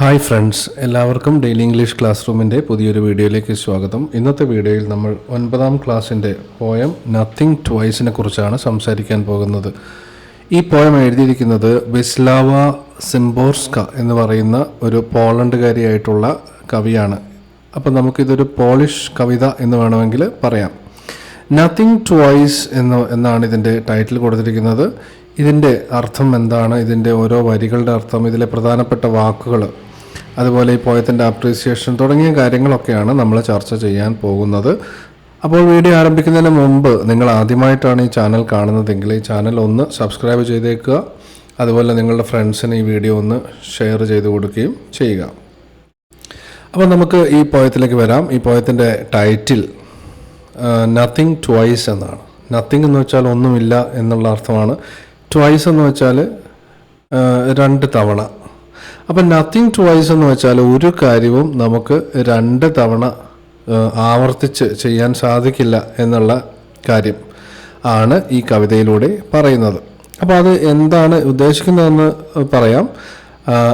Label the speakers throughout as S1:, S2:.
S1: Hi friends എല്ലാവർക്കും daily English class റൂമിന്റെ പുതിയൊരു വീഡിയോയിലേക്ക് സ്വാഗതം. ഇന്നത്തെ വീഡിയോയിൽ നമ്മൾ ഒൻപതാം ക്ലാസ്സിന്റെ പോയം നത്തിങ് ട്വൈസിനെ കുറിച്ചാണ് സംസാരിക്കാൻ പോകുന്നത്. ഈ പോയം എഴുതിയിരിക്കുന്നത് വിസ്ലാവ സിംബോർസ്ക എന്ന് പറയുന്ന ഒരു പോളണ്ടുകാരിയായിട്ടുള്ള കവിയാണ്. അപ്പം നമുക്കിതൊരു പോളിഷ് കവിത എന്ന് വേണമെങ്കിൽ പറയാം. നത്തിങ് ട്വൈസ് എന്ന് എന്നാണ് ഇതിന്റെ ടൈറ്റിൽ കൊടുത്തിരിക്കുന്നത്. ഇതിന്റെ അർത്ഥം എന്താണ്? ഇതിന്റെ ഓരോ വരികളുടെ അർത്ഥം ഇതിലെ പ്രധാനപ്പെട്ട വാക്കുകൾ അതുപോലെ ഈ പോയത്തിന്റെ അപ്രീസിയേഷൻ തുടങ്ങിയ കാര്യങ്ങളൊക്കെയാണ് നമ്മൾ ചർച്ച ചെയ്യാൻ പോകുന്നത്. അപ്പോൾ വീഡിയോ ആരംഭിക്കുന്നതിന് മുമ്പ് നിങ്ങൾ ആദ്യമായിട്ടാണ് ഈ ചാനൽ കാണുന്നതെങ്കിൽ ഈ ചാനൽ ഒന്ന് സബ്സ്ക്രൈബ് ചെയ്തേക്കുക. അതുപോലെ നിങ്ങളുടെ ഫ്രണ്ട്സിന് ഈ വീഡിയോ ഒന്ന് ഷെയർ ചെയ്ത് കൊടുക്കുകയും ചെയ്യുക. അപ്പോൾ നമുക്ക് ഈ പോയത്തിലേക്ക് വരാം. ഈ പോയത്തിന്റെ ടൈറ്റിൽ നത്തിങ് ട്വൈസ് എന്നാണ്. നത്തിങ് എന്ന് വെച്ചാൽ ഒന്നുമില്ല എന്നുള്ള അർത്ഥമാണ്. ട്വൈസ് എന്ന് വെച്ചാൽ രണ്ട് തവണ. അപ്പം നത്തിങ് ട്വൈസ് എന്ന് വെച്ചാൽ ഒരു കാര്യവും നമുക്ക് രണ്ട് തവണ ആവർത്തിച്ച് ചെയ്യാൻ സാധിക്കില്ല എന്നുള്ള കാര്യം ആണ് ഈ കവിതയിലൂടെ പറയുന്നത്. അപ്പോൾ അത് എന്താണ് ഉദ്ദേശിക്കുന്നതെന്ന് പറയാം.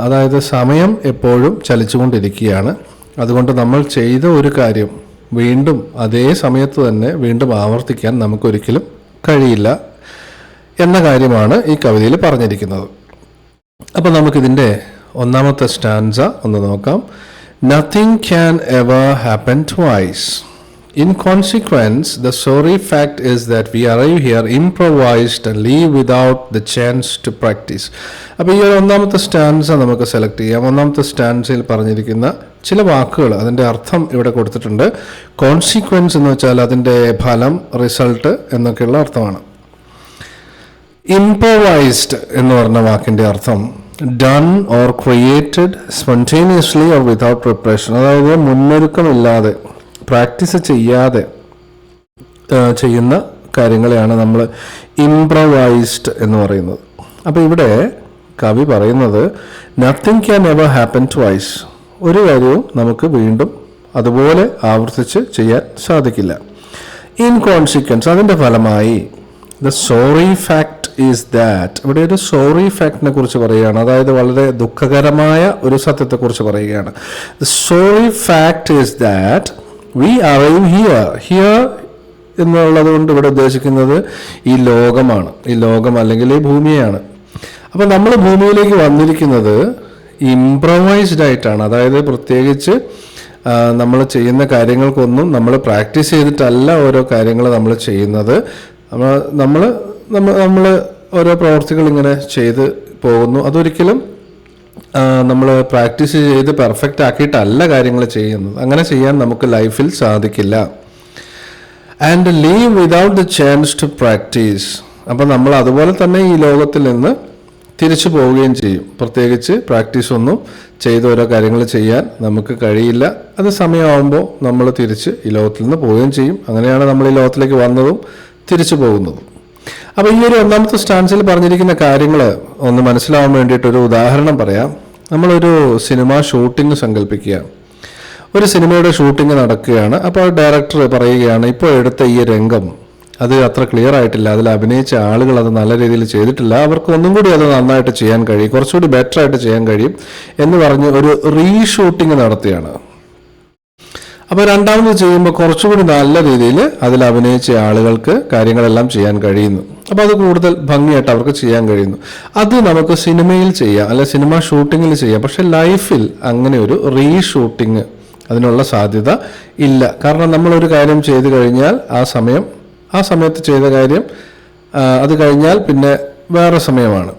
S1: അതായത് സമയം എപ്പോഴും ചലിച്ചുകൊണ്ടിരിക്കുകയാണ്. അതുകൊണ്ട് നമ്മൾ ചെയ്ത ഒരു കാര്യം വീണ്ടും അതേ സമയത്ത് തന്നെ വീണ്ടും ആവർത്തിക്കാൻ നമുക്കൊരിക്കലും കഴിയില്ല. എന്ന കാര്യമാണ് ഈ കവിതയിൽ പറഞ്ഞിരിക്കുന്നത്. അപ്പോൾ നമുക്കിതിന്റെ ഒന്നാമത്തെ സ്റ്റാൻസ ഒന്ന് നോക്കാം. Nothing can ever happen twice in consequence the sorry fact is that we arrive here improvised leave without the chance to practice അപ്പോൾ ഈ ഒരു ഒന്നാമത്തെ സ്റ്റാൻസ നമുക്ക് സെലക്ട് ചെയ്യാം. ഒന്നാമത്തെ സ്റ്റാൻസിൽ പറഞ്ഞിരിക്കുന്ന ചില വാക്കുകൾ അതിന്റെ അർത്ഥം ഇവിടെ കൊടുത്തിട്ടുണ്ട്. കോൺസിക്വൻസ് എന്ന് വെച്ചാൽ അതിന്റെ ഫലം റിസൾട്ട് എന്നൊക്കെയുള്ള അർത്ഥമാണ്. ഇംപ്രവൈസ്ഡ് എന്ന് പറഞ്ഞ വാക്കിന്റെ അർത്ഥം done or created spontaneously or without preparation അതായത് മുന്നൊരുക്കമില്ലാതെ പ്രാക്ടീസ് ചെയ്യാതെ ചെയ്യുന്ന കാര്യങ്ങളെയാണ് നമ്മൾ ഇംപ്രവൈസ്ഡ് എന്ന് പറയുന്നത്. അപ്പോൾ ഇവിടെ കവി പറയുന്നത് nothing can ever happen twice ഒരു കാര്യവും നമുക്ക് വീണ്ടും അതുപോലെ ആവർത്തിച്ച് ചെയ്യാൻ സാധിക്കില്ല. ഇൻ കോൺസിക്വൻസ് അതിന്റെ ഫലമായി the sorry fact is that ഇവിടെ ഒരു സോറി ഫാക്ടിനെ കുറിച്ച് പറയുകയാണ്. അതായത് വളരെ ദുഃഖകരമായ ഒരു സത്യത്തെക്കുറിച്ച് പറയുകയാണ്. The sorry fact is that we arrive here here എന്നുള്ളത് കൊണ്ട് ഇവിടെ ഉദ്ദേശിക്കുന്നത് ഈ ലോകമാണ്. ഈ ലോകം അല്ലെങ്കിൽ ഈ ഭൂമിയാണ്. അപ്പം നമ്മൾ ഭൂമിയിലേക്ക് വന്നിരിക്കുന്നത് ഇംപ്രവൈസ്ഡ് ആയിട്ടാണ്. അതായത് പ്രത്യേകിച്ച് നമ്മൾ ചെയ്യുന്ന കാര്യങ്ങൾക്കൊന്നും നമ്മൾ പ്രാക്ടീസ് ചെയ്തിട്ടല്ല ഓരോ കാര്യങ്ങൾ നമ്മൾ ചെയ്യുന്നത്. നമ്മൾ നമ്മൾ നമ്മൾ ഓരോ പ്രവർത്തികൾ ഇങ്ങനെ ചെയ്ത് പോകുന്നു. അതൊരിക്കലും നമ്മൾ പ്രാക്ടീസ് ചെയ്ത് പെർഫെക്റ്റ് ആക്കിയിട്ടല്ല കാര്യങ്ങൾ ചെയ്യുന്നത്. അങ്ങനെ ചെയ്യാൻ നമുക്ക് ലൈഫിൽ സാധിക്കില്ല. And leave without the chance to practice അപ്പം നമ്മൾ അതുപോലെ തന്നെ ഈ ലോകത്തിൽ നിന്ന് തിരിച്ചു പോവുകയും ചെയ്യും. പ്രത്യേകിച്ച് പ്രാക്ടീസ് ഒന്നും ചെയ്ത് ഓരോ കാര്യങ്ങൾ ചെയ്യാൻ നമുക്ക് കഴിയില്ല. അത് സമയമാകുമ്പോൾ നമ്മൾ തിരിച്ച് ഈ ലോകത്തിൽ നിന്ന് പോവുകയും ചെയ്യും. അങ്ങനെയാണ് നമ്മൾ ഈ ലോകത്തിലേക്ക് വന്നതും തിരിച്ചു പോകുന്നതും. അപ്പോൾ ഈ ഒരു ഒന്നാമത്തെ സ്റ്റാൻസിൽ പറഞ്ഞിരിക്കുന്ന കാര്യങ്ങൾ ഒന്ന് മനസ്സിലാവാൻ വേണ്ടിയിട്ട് ഒരു ഉദാഹരണം പറയാം. നമ്മളൊരു സിനിമ ഷൂട്ടിംഗ് സങ്കല്പിക്കുക. ഒരു സിനിമയുടെ ഷൂട്ടിംഗ് നടക്കുകയാണ്. അപ്പോൾ ഡയറക്ടർ പറയുകയാണ് ഇപ്പോൾ എടുത്ത ഈ രംഗം അത് അത്ര ക്ലിയർ ആയിട്ടില്ല. അതിൽ അഭിനയിച്ച ആളുകൾ അത് നല്ല രീതിയിൽ ചെയ്തിട്ടില്ല. അവർക്ക് ഒന്നും കൂടി അത് നന്നായിട്ട് ചെയ്യാൻ കഴിയും. കുറച്ചുകൂടി ബെറ്റർ ആയിട്ട് ചെയ്യാൻ കഴിയും. എന്ന് പറഞ്ഞ് ഒരു റീഷൂട്ടിംഗ് നടത്തുകയാണ്. അപ്പോൾ രണ്ടാമത് ചെയ്യുമ്പോൾ കുറച്ചുകൂടി നല്ല രീതിയിൽ അതിൽ അഭിനയിച്ച ആളുകൾക്ക് കാര്യങ്ങളെല്ലാം ചെയ്യാൻ കഴിയുന്നു. അപ്പോൾ അത് കൂടുതൽ ഭംഗിയായിട്ട് അവർക്ക് ചെയ്യാൻ കഴിയുന്നു. അത് നമുക്ക് സിനിമയിൽ ചെയ്യാം അല്ലെ സിനിമ ഷൂട്ടിങ്ങിൽ ചെയ്യാം. പക്ഷെ ലൈഫിൽ അങ്ങനെ ഒരു റീഷൂട്ടിങ് അതിനുള്ള സാധ്യത ഇല്ല. കാരണം നമ്മളൊരു കാര്യം ചെയ്തു കഴിഞ്ഞാൽ ആ സമയം ആ സമയത്ത് ചെയ്ത കാര്യം അത് കഴിഞ്ഞാൽ പിന്നെ വേറെ സമയമാണ്.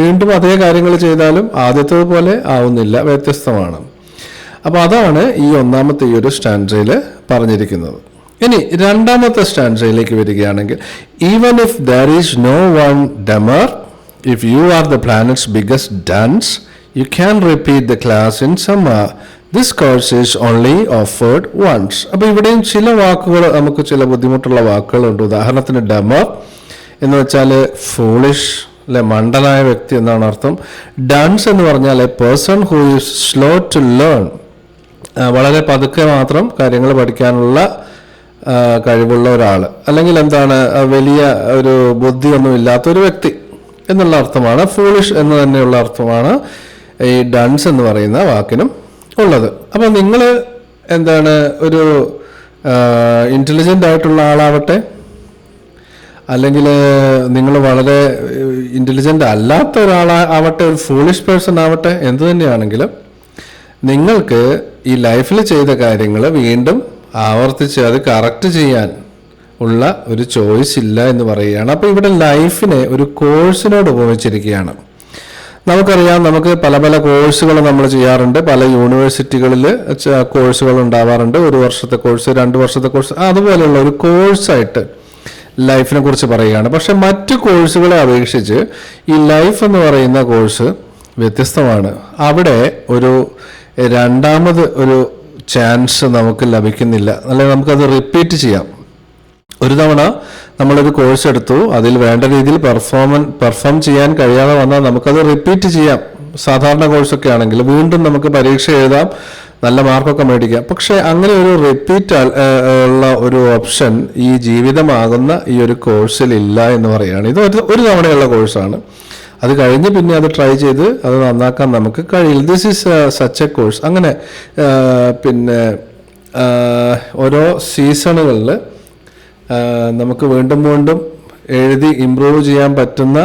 S1: വീണ്ടും അതേ കാര്യങ്ങൾ ചെയ്താലും ആദ്യത്തേത് പോലെ ആവുന്നില്ല വ്യത്യസ്തമാണ്. അപ്പോൾ അതാണ് ഈ ഒന്നാമത്തെ ഈ ഒരു സ്റ്റാൻഡ്രയിൽ പറഞ്ഞിരിക്കുന്നത്. ഇനി രണ്ടാമത്തെ സ്റ്റാൻഡ്രയിലേക്ക് വരികയാണെങ്കിൽ even if there is no one dumber if you are the planet's biggest dunce you can repeat the class in summer this course is only offered once അപ്പോൾ ഇവിടെയും ചില വാക്കുകൾ നമുക്ക് ചില ബുദ്ധിമുട്ടുള്ള വാക്കുകളുണ്ട്. ഉദാഹരണത്തിന് ഡമർ എന്ന് വെച്ചാൽ ഫോളിഷ് അല്ലെ മണ്ടനായ വ്യക്തി എന്നാണ് അർത്ഥം. ഡാൻസ് എന്ന് പറഞ്ഞാൽ person who is slow to learn വളരെ പതുക്കെ മാത്രം കാര്യങ്ങൾ പഠിക്കാനുള്ള കഴിവുള്ള ഒരാൾ അല്ലെങ്കിൽ എന്താണ് വലിയ ഒരു ബുദ്ധിയൊന്നും ഇല്ലാത്ത ഒരു വ്യക്തി എന്നുള്ള അർത്ഥമാണ് ഫൂളിഷ് എന്ന് തന്നെയുള്ള അർത്ഥമാണ് ഈ ഡൺസ് എന്ന് പറയുന്ന വാക്കിനും ഉള്ളത്. അപ്പോൾ നിങ്ങൾ എന്താണ് ഒരു ഇന്റലിജന്റ് ആയിട്ടുള്ള ആളാവട്ടെ അല്ലെങ്കിൽ നിങ്ങൾ വളരെ ഇന്റലിജന്റ് അല്ലാത്ത ഒരാളാവട്ടെ ഒരു ഫൂളിഷ് പേഴ്സൺ ആവട്ടെ എന്തു തന്നെയാണെങ്കിലും നിങ്ങൾക്ക് ഈ ലൈഫിൽ ചെയ്ത കാര്യങ്ങൾ വീണ്ടും ആവർത്തിച്ച് അത് കറക്റ്റ് ചെയ്യാൻ ഉള്ള ഒരു ചോയ്സ് ഇല്ല എന്ന് പറയുകയാണ്. അപ്പോൾ ഇവിടെ ലൈഫിനെ ഒരു കോഴ്സിനോട് ഉപമിച്ചിരിക്കുകയാണ്. നമുക്കറിയാം നമുക്ക് പല പല കോഴ്സുകൾ നമ്മൾ ചെയ്യാറുണ്ട്. പല യൂണിവേഴ്സിറ്റികളിൽ കോഴ്സുകൾ ഉണ്ടാവാറുണ്ട്. ഒരു വർഷത്തെ കോഴ്സ് രണ്ട് വർഷത്തെ കോഴ്സ് അതുപോലെയുള്ള ഒരു കോഴ്സായിട്ട് ലൈഫിനെ കുറിച്ച് പറയുകയാണ്. പക്ഷെ മറ്റു കോഴ്സുകളെ അപേക്ഷിച്ച് ഈ ലൈഫ് എന്ന് പറയുന്ന കോഴ്സ് വ്യത്യസ്തമാണ്. അവിടെ ഒരു രണ്ടാമത് ഒരു ചാൻസ് നമുക്ക് ലഭിക്കുന്നില്ല. അല്ലെങ്കിൽ നമുക്കത് റിപ്പീറ്റ് ചെയ്യാം. ഒരു തവണ നമ്മളൊരു കോഴ്സ് എടുത്തു അതിൽ വേണ്ട രീതിയിൽ പെർഫോമൻ പെർഫോം ചെയ്യാൻ കഴിയാതെ വന്നാൽ നമുക്കത് റിപ്പീറ്റ് ചെയ്യാം. സാധാരണ കോഴ്സൊക്കെ ആണെങ്കിൽ വീണ്ടും നമുക്ക് പരീക്ഷ എഴുതാം നല്ല മാർക്കൊക്കെ മേടിക്കാം. പക്ഷേ അങ്ങനെ ഒരു റിപ്പീറ്റ് ഉള്ള ഒരു ഓപ്ഷൻ ഈ ജീവിതമാകുന്ന ഈ ഒരു കോഴ്സിൽ ഇല്ല എന്ന് പറയുകയാണ്. ഇത് ഒരു തവണയുള്ള കോഴ്സാണ് അത് കഴിഞ്ഞ് പിന്നെ അത് ട്രൈ ചെയ്ത് അത് നന്നാക്കാൻ നമുക്ക് കഴിയില്ല. This is such a course അങ്ങനെ പിന്നെ ഓരോ സീസണുകളിൽ നമുക്ക് വീണ്ടും വീണ്ടും എഴുതി ഇമ്പ്രൂവ് ചെയ്യാൻ പറ്റുന്ന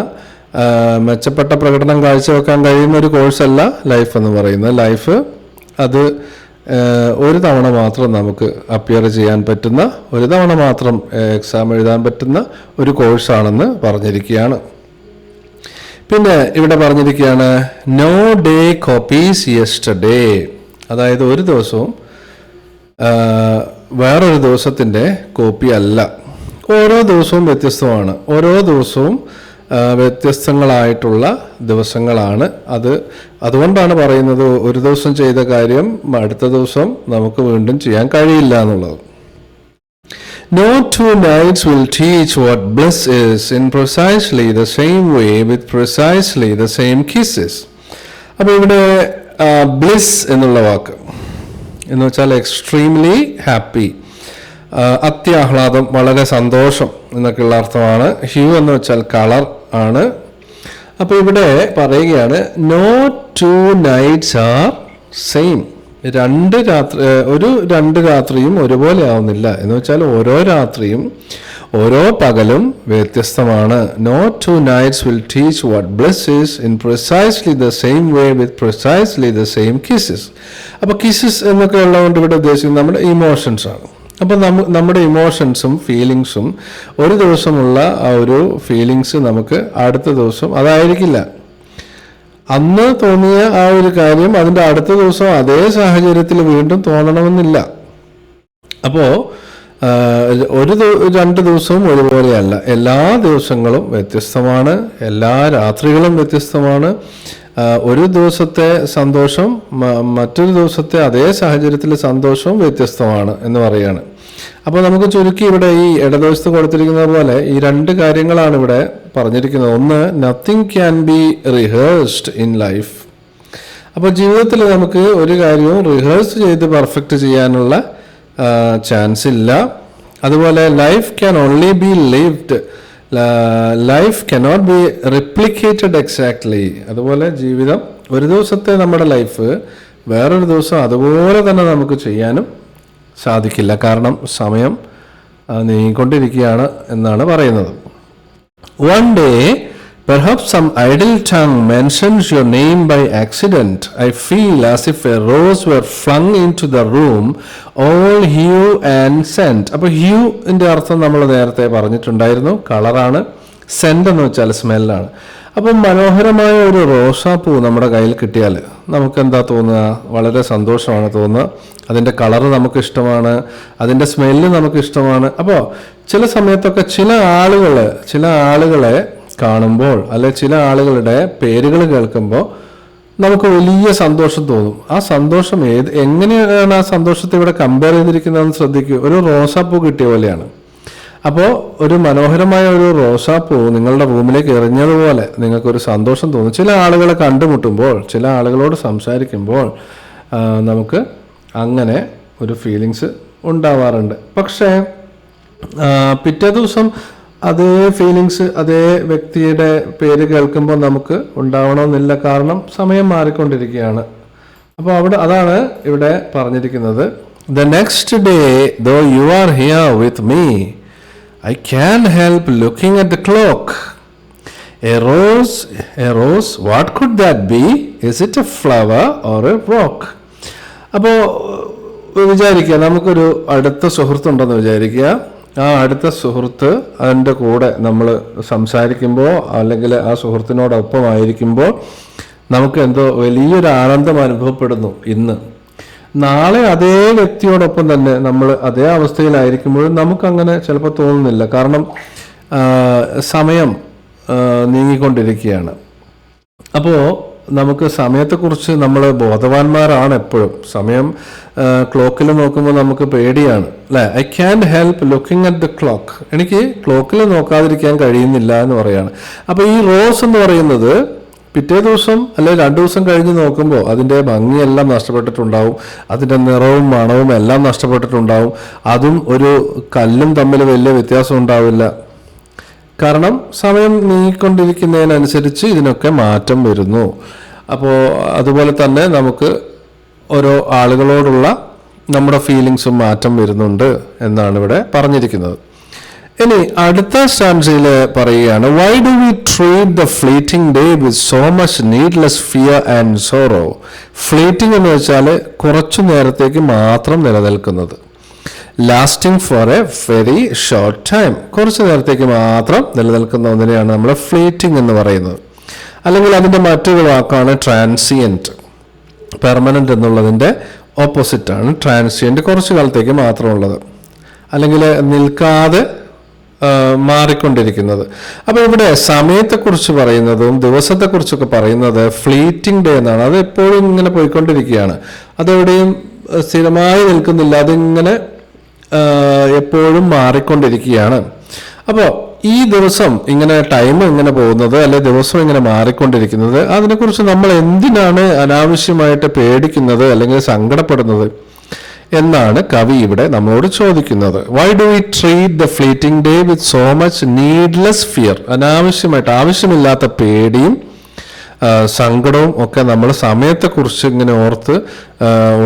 S1: മെച്ചപ്പെട്ട പ്രകടനം കാഴ്ചവെക്കാൻ കഴിയുന്ന ഒരു കോഴ്സല്ല ലൈഫ് എന്ന് പറയുന്നത്. ലൈഫ് അത് ഒരു തവണ മാത്രം നമുക്ക് അപ്പിയർ ചെയ്യാൻ പറ്റുന്ന ഒരു തവണ മാത്രം എക്സാം എഴുതാൻ പറ്റുന്ന ഒരു കോഴ്സാണെന്ന് പറഞ്ഞിരിക്കുകയാണ്. പിന്നെ ഇവിടെ പറഞ്ഞിരിക്കുകയാണ് നോ ഡേ കോപ്പീസ് യെസ്റ്റർഡേ അതായത് ഒരു ദിവസവും വേറൊരു ദിവസത്തിന്റെ കോപ്പി അല്ല. ഓരോ ദിവസവും വ്യത്യസ്തമാണ്. ഓരോ ദിവസവും വ്യത്യസ്തങ്ങളായിട്ടുള്ള ദിവസങ്ങളാണ് അത്. അതുകൊണ്ടാണ് പറയുന്നത് ഒരു ദിവസം ചെയ്ത കാര്യം അടുത്ത ദിവസം നമുക്ക് വീണ്ടും ചെയ്യാൻ കഴിയില്ല എന്നുള്ളത്. No two nights will teach what bliss is in precisely the same way with precisely the same kisses. അപ്പോൾ ഇവിടെ ബ്ലിസ് എന്നുള്ള വാക്ക് എന്ന് വെച്ചാൽ എക്സ്ട്രീംലി ഹാപ്പി അത്യാഹ്ലാദം വളരെ സന്തോഷം എന്നൊക്കെയുള്ള അർത്ഥമാണ്. ഹ്യൂ എന്ന് വെച്ചാൽ കളർ ആണ്. അപ്പോൾ ഇവിടെ പറയുകയാണ് no two nights are same രണ്ട് രാത്രി ഒരു രണ്ട് രാത്രിയും ഒരുപോലെ ആവുന്നില്ല. എന്ന് വെച്ചാൽ ഓരോ രാത്രിയും ഓരോ പകലും വ്യത്യസ്തമാണ്. No two nights will teach what bliss is in precisely the same way with precisely the same kisses അപ്പോൾ കിസസ് എന്നൊക്കെ ഉള്ളതുകൊണ്ട് ഇവിടെ ഉദ്ദേശിക്കുന്നത് നമ്മുടെ ഇമോഷൻസ് ആണ്. അപ്പോൾ നമ്മ നമ്മുടെ ഇമോഷൻസും ഫീലിങ്സും ഒരു ദിവസമുള്ള ആ ഒരു ഫീലിങ്സ് നമുക്ക് അടുത്ത ദിവസം അതായിരിക്കില്ല. അന്ന് തോന്നിയ ആ ഒരു കാര്യം അതിന്റെ അടുത്ത ദിവസം അതേ സാഹചര്യത്തിൽ വീണ്ടും തോന്നണമെന്നില്ല. അപ്പോൾ ഒരു രണ്ട് ദിവസവും ഒരുപോലെയല്ല. എല്ലാ ദിവസങ്ങളും വ്യത്യസ്തമാണ്. എല്ലാ രാത്രികളും വ്യത്യസ്തമാണ്. ഒരു ദിവസത്തെ സന്തോഷം മറ്റൊരു ദിവസത്തെ അതേ സാഹചര്യത്തിലെ സന്തോഷവും വ്യത്യസ്തമാണ് എന്ന് പറയുകയാണ്. അപ്പോൾ നമുക്ക് ചുരുക്കി ഇവിടെ ഈ ഇടതുവശത്ത് കൊടുത്തിരിക്കുന്ന പോലെ ഈ രണ്ട് കാര്യങ്ങളാണ് ഇവിടെ പറഞ്ഞിരിക്കുന്നത്. ഒന്ന് nothing can be rehearsed in life അപ്പോൾ ജീവിതത്തിൽ നമുക്ക് ഒരു കാര്യവും റിഹേഴ്സ് ചെയ്ത് പെർഫെക്റ്റ് ചെയ്യാനുള്ള ചാൻസ് ഇല്ല. അതുപോലെ life can only be lived life cannot be replicated exactly അതുപോലെ ജീവിതം ഒരു ദിവസത്തെ നമ്മുടെ ലൈഫ് വേറൊരു ദിവസം അതുപോലെ തന്നെ നമുക്ക് ചെയ്യാനും സാധിക്കില്ല. കാരണം സമയം നീങ്ങിക്കൊണ്ടിരിക്കുകയാണ് എന്നാണ് പറയുന്നത്. One day perhaps some idle tongue mentions your name by accident I feel as if a rose were flung into the room all hue and scent അപ്പോൾ ഹ്യൂ ഇന്റെ അർത്ഥം നമ്മൾ നേരത്തെ പറഞ്ഞിട്ടുണ്ടായിരുന്നു. കളറാണ് സെന്റ് എന്ന് വെച്ചാൽ സ്മെല്ലാണ് അപ്പം മനോഹരമായ ഒരു റോസാപ്പൂ നമ്മുടെ കയ്യിൽ കിട്ടിയാൽ നമുക്ക് എന്താ തോന്നുക? വളരെ സന്തോഷമാണ് തോന്നുക. അതിന്റെ കളറ് നമുക്ക് ഇഷ്ടമാണ് അതിന്റെ സ്മെല്ല് നമുക്ക് ഇഷ്ടമാണ് അപ്പോൾ ചില സമയത്തൊക്കെ ചില ആളുകൾ ചില ആളുകളെ കാണുമ്പോൾ അല്ലെ ചില ആളുകളുടെ പേരുകൾ കേൾക്കുമ്പോൾ നമുക്ക് വലിയ സന്തോഷം തോന്നും. ആ സന്തോഷം ഏത് എങ്ങനെയാണ് ആ സന്തോഷത്തെ ഇവിടെ കമ്പയർ ചെയ്തിരിക്കുന്നതെന്ന് ശ്രദ്ധിക്കുക ഒരു റോസാപ്പൂ കിട്ടിയ പോലെയാണ്. അപ്പോൾ ഒരു മനോഹരമായ ഒരു റോസാപ്പൂ നിങ്ങളുടെ റൂമിലേക്ക് എറിഞ്ഞതുപോലെ നിങ്ങൾക്കൊരു സന്തോഷം തോന്നും. ചില ആളുകളെ കണ്ടുമുട്ടുമ്പോൾ ചില ആളുകളോട് സംസാരിക്കുമ്പോൾ നമുക്ക് അങ്ങനെ ഒരു ഫീലിങ്സ് ഉണ്ടാവാറുണ്ട്. പക്ഷേ പിറ്റേ ദിവസം അതേ ഫീലിങ്സ് അതേ വ്യക്തിയുടെ പേര് കേൾക്കുമ്പോൾ നമുക്ക് ഉണ്ടാവണമെന്നില്ല കാരണം സമയം മാറിക്കൊണ്ടിരിക്കുകയാണ്. അപ്പോൾ അവിടെ അതാണ് ഇവിടെ പറഞ്ഞിരിക്കുന്നത്. The next day though you are here with me I can help looking at the clock A rose, a rose, what could that be? Is it a flower or a rock? അപ്പോൾ വിചാരിക്കുക നമുക്കൊരു അടുത്ത സുഹൃത്തുണ്ടെന്ന് വിചാരിക്കുക ആ അടുത്ത സുഹൃത്ത് അതിന്റെ കൂടെ നമ്മൾ സംസാരിക്കുമ്പോൾ അല്ലെങ്കിൽ ആ സുഹൃത്തിനോടൊപ്പം ആയിരിക്കുമ്പോൾ നമുക്ക് എന്തോ വലിയൊരു ആനന്ദം അനുഭവപ്പെടുന്നു ഇന്ന് നാളെ അതേ വ്യക്തിയോടൊപ്പം തന്നെ നമ്മൾ അതേ അവസ്ഥയിലായിരിക്കുമ്പോഴും നമുക്കങ്ങനെ ചിലപ്പോൾ തോന്നുന്നില്ല. കാരണം സമയം നീങ്ങിക്കൊണ്ടിരിക്കുകയാണ്. അപ്പോൾ നമുക്ക് സമയത്തെക്കുറിച്ച് നമ്മൾ ബോധവാന്മാരാണ് എപ്പോഴും. സമയം ക്ലോക്കിൽ നോക്കുമ്പോൾ നമുക്ക് പേടിയാണ് അല്ലേ? I can help looking at the clock. എനിക്ക് ക്ലോക്കിൽ നോക്കാതിരിക്കാൻ കഴിയുന്നില്ല എന്ന് പറയാണ്. അപ്പോൾ ഈ റോസ് എന്ന് പറയുന്നത് പിറ്റേ ദിവസം അല്ലെങ്കിൽ രണ്ടു ദിവസം കഴിഞ്ഞ് നോക്കുമ്പോൾ അതിന്റെ ഭംഗിയെല്ലാം നഷ്ടപ്പെട്ടിട്ടുണ്ടാവും. അതിന്റെ നിറവും മണവും എല്ലാം നഷ്ടപ്പെട്ടിട്ടുണ്ടാവും. അതും ഒരു കല്ലും തമ്മിൽ വലിയ വ്യത്യാസം ഉണ്ടാവില്ല. കാരണം സമയം നീങ്ങിക്കൊണ്ടിരിക്കുന്നതിനനുസരിച്ച് ഇതിനൊക്കെ മാറ്റം വരുന്നു. അപ്പോൾ അതുപോലെ തന്നെ നമുക്ക് ഓരോ ആളുകളോടുള്ള നമ്മുടെ ഫീലിങ്സും മാറ്റം വരുന്നുണ്ട് എന്നാണ് ഇവിടെ പറഞ്ഞിരിക്കുന്നത്. ഇനി അടുത്ത സ്റ്റാൻസിൽ പറയുകയാണ് why do we treat the fleeting day with so much needless fear and sorrow fleeting എന്ന് വെച്ചാൽ കുറച്ചു നേരത്തേക്ക് മാത്രം നിലനിൽക്കുന്നത്. Lasting for a very short time കുറച്ചു നേരത്തേക്ക് മാത്രം നിലനിൽക്കുന്ന ഒന്നിനെയാണ് നമ്മൾ ഫ്ലീറ്റിംഗ് എന്ന് പറയുന്നത്. അല്ലെങ്കിൽ അതിന്റെ മറ്റൊരു വാക്കാണ് ട്രാൻസിയന്റ് പെർമനന്റ് എന്നുള്ളതിന്റെ ഓപ്പോസിറ്റാണ് ട്രാൻസിയന്റ് കുറച്ച് കാലത്തേക്ക് മാത്രമുള്ളത്. അല്ലെങ്കിൽ നിൽക്കാതെ മാറിക്കൊണ്ടിരിക്കുന്നത്. അപ്പോൾ ഇവിടെ സമയത്തെക്കുറിച്ച് പറയുന്നതും ദിവസത്തെക്കുറിച്ചൊക്കെ പറയുന്നത് ഫ്ലീറ്റിംഗ് ഡേ എന്നാണ്. അത് എപ്പോഴും ഇങ്ങനെ പോയിക്കൊണ്ടിരിക്കുകയാണ്. അതെവിടെയും സ്ഥിരമായി നിൽക്കുന്നില്ല. അതിങ്ങനെ എപ്പോഴും മാറിക്കൊണ്ടിരിക്കുകയാണ്. അപ്പോൾ ഈ ദിവസം ഇങ്ങനെ ടൈം ഇങ്ങനെ പോകുന്നത് അല്ലെ ദിവസം ഇങ്ങനെ മാറിക്കൊണ്ടിരിക്കുന്നത് അതിനെക്കുറിച്ച് നമ്മൾ എന്തിനാണ് അനാവശ്യമായിട്ട് പേടിക്കുന്നത് അല്ലെങ്കിൽ സങ്കടപ്പെടുന്നത്? എന്നാണ് കവി ഇവിടെ നമ്മളോട് ചോദിക്കുന്നത്. Why do we treat the fleeting day with so much needless fear അനാവശ്യമായിട്ട് ആവശ്യമില്ലാത്ത പേടിയും സങ്കടവും ഒക്കെ നമ്മൾ സമയത്തെക്കുറിച്ച് ഇങ്ങനെ ഓർത്ത്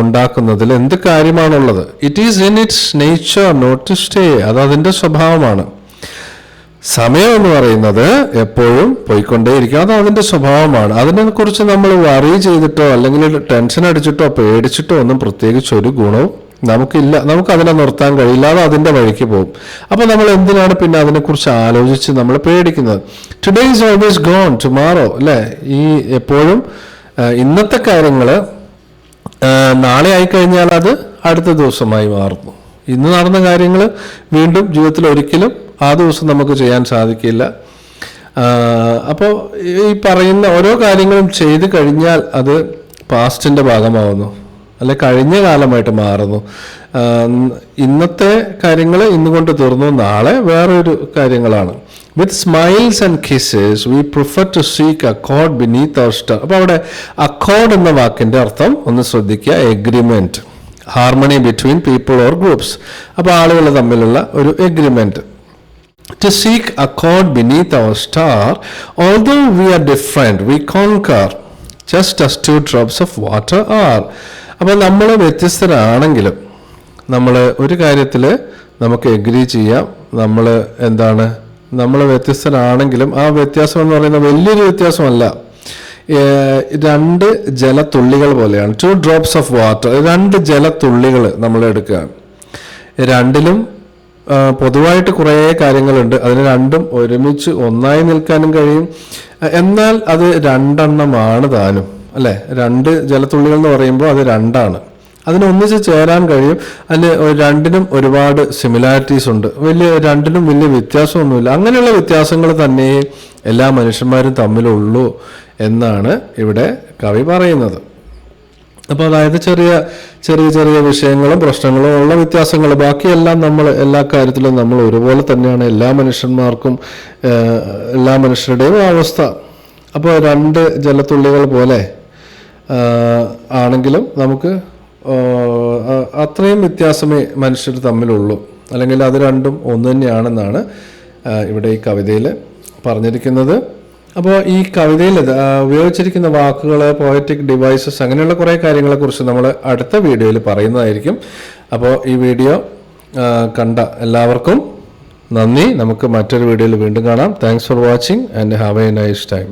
S1: ഉണ്ടാക്കുന്നതിൽ എന്ത് കാര്യമാണുള്ളത്? It is in its nature not stay അത് അതിന്റെ സ്വഭാവമാണ്. സമയം എന്ന് പറയുന്നത് എപ്പോഴും പോയിക്കൊണ്ടേയിരിക്കും. അത് അതിന്റെ സ്വഭാവമാണ്. അതിനെക്കുറിച്ച് നമ്മൾ വറി ചെയ്തിട്ടോ അല്ലെങ്കിൽ ടെൻഷൻ അടിച്ചിട്ടോ പേടിച്ചിട്ടോ ഒന്നും പ്രത്യേകിച്ച് ഒരു ഗുണവും നമുക്കില്ല. നമുക്ക് അതിനെ നിർത്താൻ കഴിയില്ല. അത് അതിന്റെ വഴിക്ക് പോകും. അപ്പൊ നമ്മൾ എന്തിനാണ് പിന്നെ അതിനെക്കുറിച്ച് ആലോചിച്ച് നമ്മൾ പേടിക്കുന്നത്? Today is always gone tomorrow അല്ലേ? ഈ എപ്പോഴും ഇന്നത്തെ കാര്യങ്ങൾ നാളെ ആയിക്കഴിഞ്ഞാൽ അത് അടുത്ത ദിവസമായി മാറുന്നു. ഇന്ന് നടന്ന കാര്യങ്ങൾ വീണ്ടും ജീവിതത്തിൽ ഒരിക്കലും ആ ദിവസം നമുക്ക് ചെയ്യാൻ സാധിക്കില്ല. അപ്പോൾ ഈ പറയുന്ന ഓരോ കാര്യങ്ങളും ചെയ്ത് കഴിഞ്ഞാൽ അത് പാസ്റ്റിന്റെ ഭാഗമാവുന്നു. അല്ലെ കഴിഞ്ഞ കാലമായിട്ട് മാറുന്നു. ഇന്നത്തെ കാര്യങ്ങൾ ഇന്ന് കൊണ്ട് തീർന്നു. നാളെ വേറൊരു കാര്യങ്ങളാണ്. With smiles and kisses we prefer to seek accord beneath our star അപ്പോൾ അവിടെ അക്കോർഡ് എന്ന വാക്കിന്റെ അർത്ഥം ഒന്ന് ശ്രദ്ധിക്കുക. Agreement harmony between people or groups അപ്പോൾ ആളുകൾ തമ്മിലുള്ള ഒരു agreement to seek accord beneath our star, although we are different, we conquer, just as two drops of water are. അപ്പോൾ നമ്മൾ വ്യത്യസ്തരാണെങ്കിലും നമ്മൾ ഒരു കാര്യത്തിൽ നമുക്ക് എഗ്രി ചെയ്യാം. നമ്മൾ എന്താണ്? നമ്മൾ വ്യത്യസ്തരാണെങ്കിലും ആ വ്യത്യാസം എന്ന് പറയുന്നത് വലിയൊരു വ്യത്യാസമല്ല. രണ്ട് ജലത്തുള്ളികൾ പോലെയാണ്. ടു ഡ്രോപ്സ് ഓഫ് വാട്ടർ രണ്ട് ജലത്തുള്ളികൾ നമ്മൾ എടുക്കുക രണ്ടിലും പൊതുവായിട്ട് കുറേ കാര്യങ്ങളുണ്ട്. അതിന് രണ്ടും ഒരുമിച്ച് ഒന്നായി നിൽക്കാനും കഴിയും. എന്നാൽ അത് രണ്ടെണ്ണമാണ് താനും അല്ലേ? രണ്ട് ജലത്തുള്ളികൾ എന്ന് പറയുമ്പോൾ അത് രണ്ടാണ്. അതിനൊന്നിച്ച് ചേരാൻ കഴിയും. ഒരു രണ്ടിനും ഒരുപാട് സിമിലാരിറ്റീസ് ഉണ്ട്. വലിയ രണ്ടിനും വലിയ വ്യത്യാസമൊന്നുമില്ല. അങ്ങനെയുള്ള വ്യത്യാസങ്ങൾ തന്നെ എല്ലാ മനുഷ്യന്മാരും തമ്മിലുള്ളൂ എന്നാണ് ഇവിടെ കവി പറയുന്നത്. അപ്പോൾ അതായത് ചെറിയ ചെറിയ ചെറിയ വിഷയങ്ങളും പ്രശ്നങ്ങളും ഉള്ള വ്യത്യാസങ്ങൾ. ബാക്കിയെല്ലാം നമ്മൾ എല്ലാ കാര്യത്തിലും നമ്മൾ ഒരുപോലെ തന്നെയാണ്. എല്ലാ മനുഷ്യന്മാർക്കും എല്ലാ മനുഷ്യരുടെയും അവസ്ഥ. അപ്പോൾ രണ്ട് ജലത്തുള്ളികൾ പോലെ ആണെങ്കിലും നമുക്ക് അത്രയും വ്യത്യാസമേ മനുഷ്യർ തമ്മിലുള്ളൂ. അല്ലെങ്കിൽ അത് രണ്ടും ഒന്ന് തന്നെയാണെന്നാണ് ഇവിടെ ഈ കവിതയിൽ പറഞ്ഞിരിക്കുന്നത്. അപ്പോൾ ഈ കവിതയിൽ ഉപയോഗിച്ചിരിക്കുന്ന വാക്കുകൾ പോയറ്റിക് ഡിവൈസസ് അങ്ങനെയുള്ള കുറേ കാര്യങ്ങളെക്കുറിച്ച് നമ്മൾ അടുത്ത വീഡിയോയിൽ പറയുന്നതായിരിക്കും. അപ്പോൾ ഈ വീഡിയോ കണ്ട എല്ലാവർക്കും നന്ദി. നമുക്ക് മറ്റൊരു വീഡിയോയിൽ വീണ്ടും കാണാം. Thanks for watching and have a nice time